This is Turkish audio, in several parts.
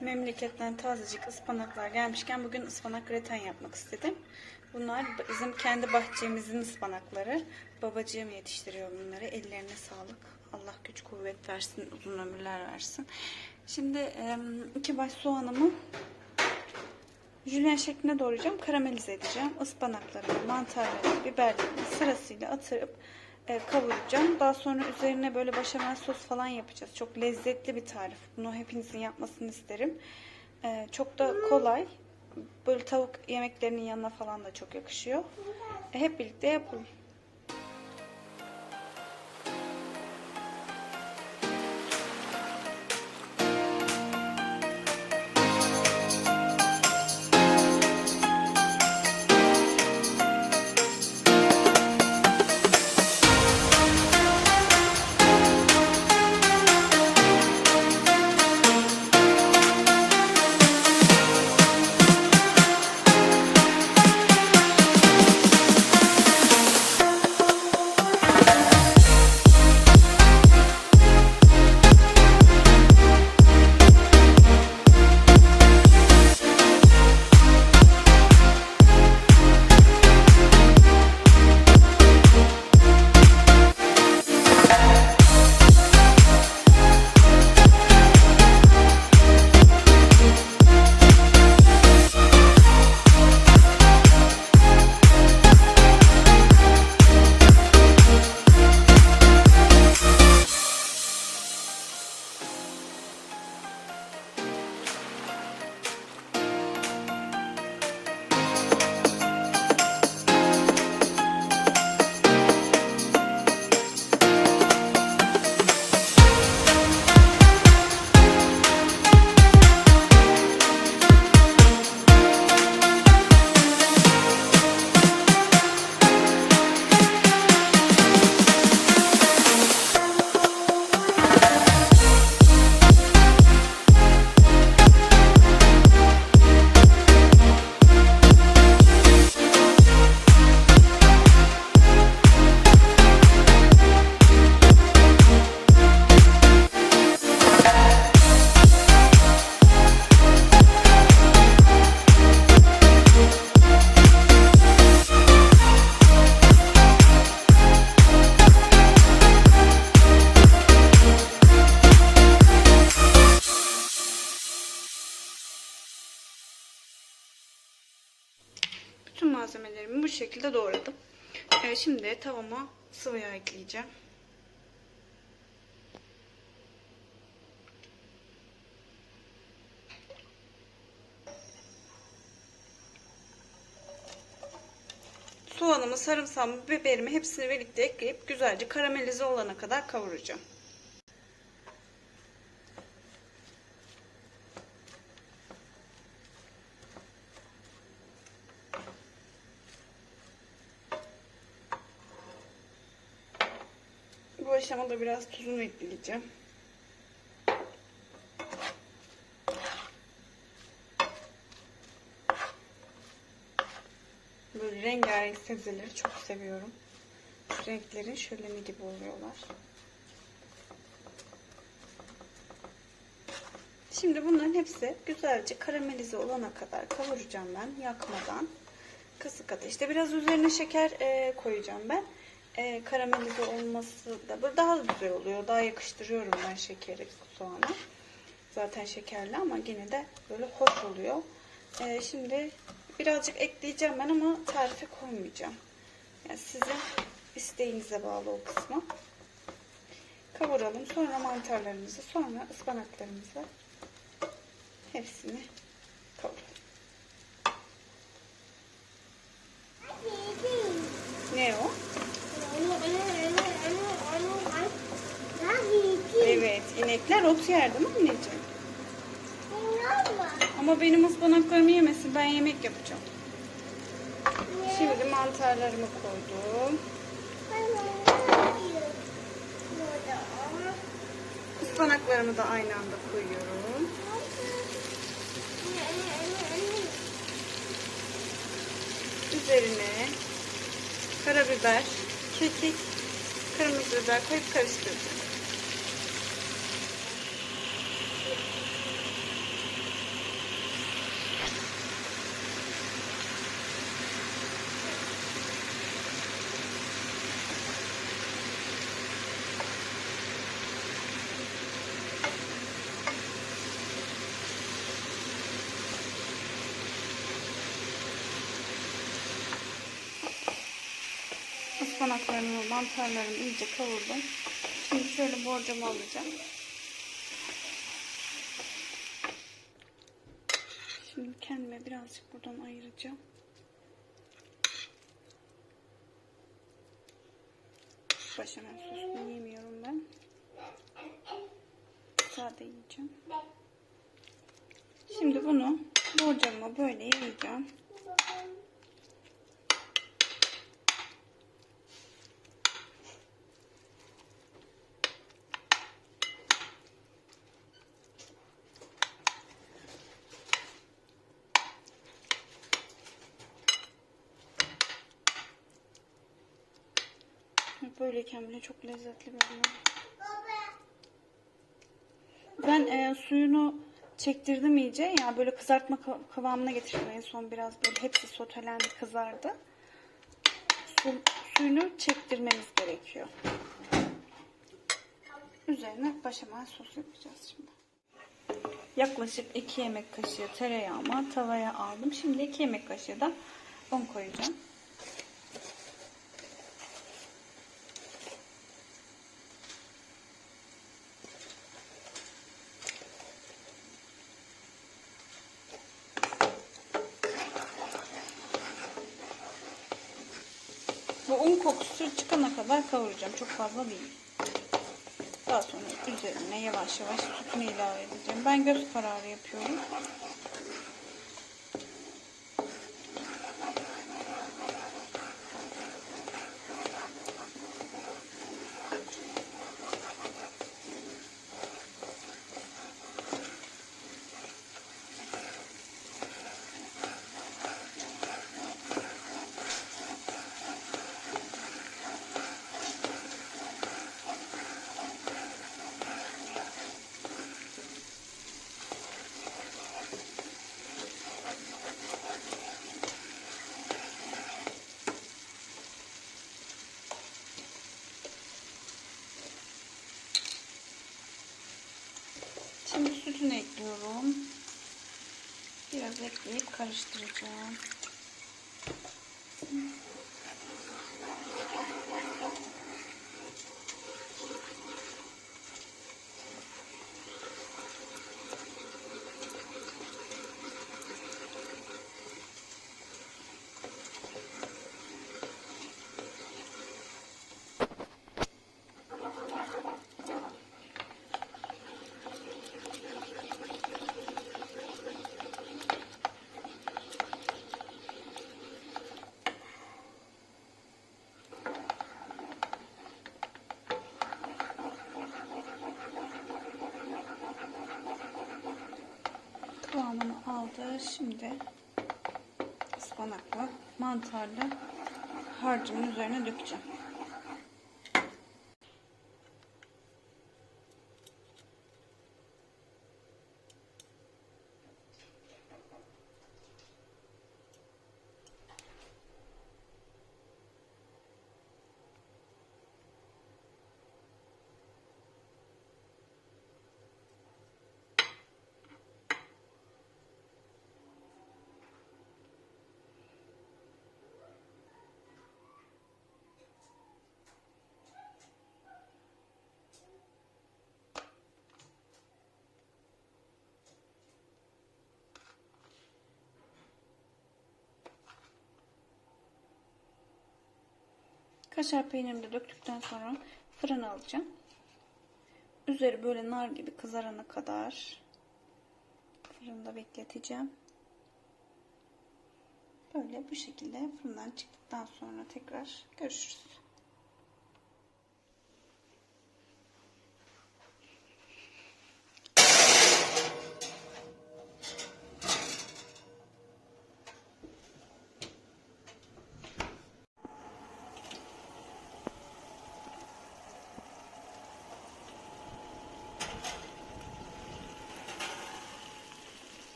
Memleketten tazecik ıspanaklar gelmişken bugün ıspanak greten yapmak istedim. Bunlar bizim kendi bahçemizin ıspanakları. Babacığım yetiştiriyor bunları. Ellerine sağlık. Allah güç kuvvet versin, uzun ömürler versin. Şimdi iki baş soğanımı jülyen şeklinde doğrayacağım. Karamelize edeceğim. Ispanaklarımı, mantarları, biberlerimi sırasıyla atırıp kavuracağım. Daha sonra üzerine böyle başamel sos falan yapacağız. Çok lezzetli bir tarif. Bunu hepinizin yapmasını isterim. E, çok da kolay. Böyle tavuk yemeklerinin yanına falan da çok yakışıyor. E, hep birlikte yapalım. Şimdi tavama sıvı yağ ekleyeceğim. Soğanımı, sarımsağımı, biberimi hepsini birlikte ekleyip güzelce karamelize olana kadar kavuracağım. Aşamada biraz tuzunu ekleyeceğim. Böyle rengarenk sebzeleri çok seviyorum. Renklerin şöleni gibi oluyorlar. Şimdi bunların hepsi güzelce karamelize olana kadar kavuracağım ben yakmadan. Kısık ateşte. Biraz üzerine şeker e, koyacağım ben. E, karamelize olması da böyle daha güzel oluyor. Daha yakıştırıyorum ben şekeri soğana. Zaten şekerli ama yine de böyle hoş oluyor. E, şimdi birazcık ekleyeceğim ben ama tarife koymayacağım. Yani sizin isteğinize bağlı o kısmı. Kavuralım. Sonra mantarlarımızı, sonra ıspanaklarımızı hepsini kavuralım. Ne o? İnekler ot yer değil mi anneciğim? Ama benim ıspanaklarımı yemesin, ben yemek yapacağım. Şimdi mantarlarımı koydum. Ispanaklarımı da aynı anda koyuyorum. Üzerine karabiber, kekik, kırmızı biber koyup karıştıracağım. Ispanaklarımı, mantarlarımı iyice kavurdum. Şimdi şöyle borcamı alacağım. Şimdi kendime birazcık buradan ayıracağım. Başamel sosunu yemiyorum ben. Sade yiyeceğim. Şimdi bunu borcama böyle yayacağım. Böyleyken bile çok lezzetli görünüyor. Ben e, suyunu çektirdim iyice. Yani böyle kızartma kı- kıvamına getirdim. En son biraz böyle hepsi sotelendi, kızardı. Su, suyunu çektirmemiz gerekiyor. Üzerine başamel sos yapacağız şimdi. Yaklaşık 2 yemek kaşığı tereyağımı tavaya aldım. Şimdi 2 yemek kaşığı da un koyacağım. Bu un kokusu çıkana kadar kavuracağım. Çok fazla değil. Daha sonra üzerine yavaş yavaş sütünü ilave edeceğim. Ben göz kararı yapıyorum. Şimdi sütünü ekliyorum. Biraz ekleyip karıştıracağım. Aldı. Şimdi ıspanaklı, mantarlı harcımın üzerine dökeceğim. Kaşar peynirimi de döktükten sonra fırına alacağım. Üzeri böyle nar gibi kızarana kadar fırında bekleteceğim. Böyle bu şekilde fırından çıktıktan sonra tekrar görüşürüz.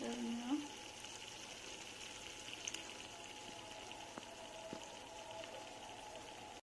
Gerçekten çok güzel görünüyor.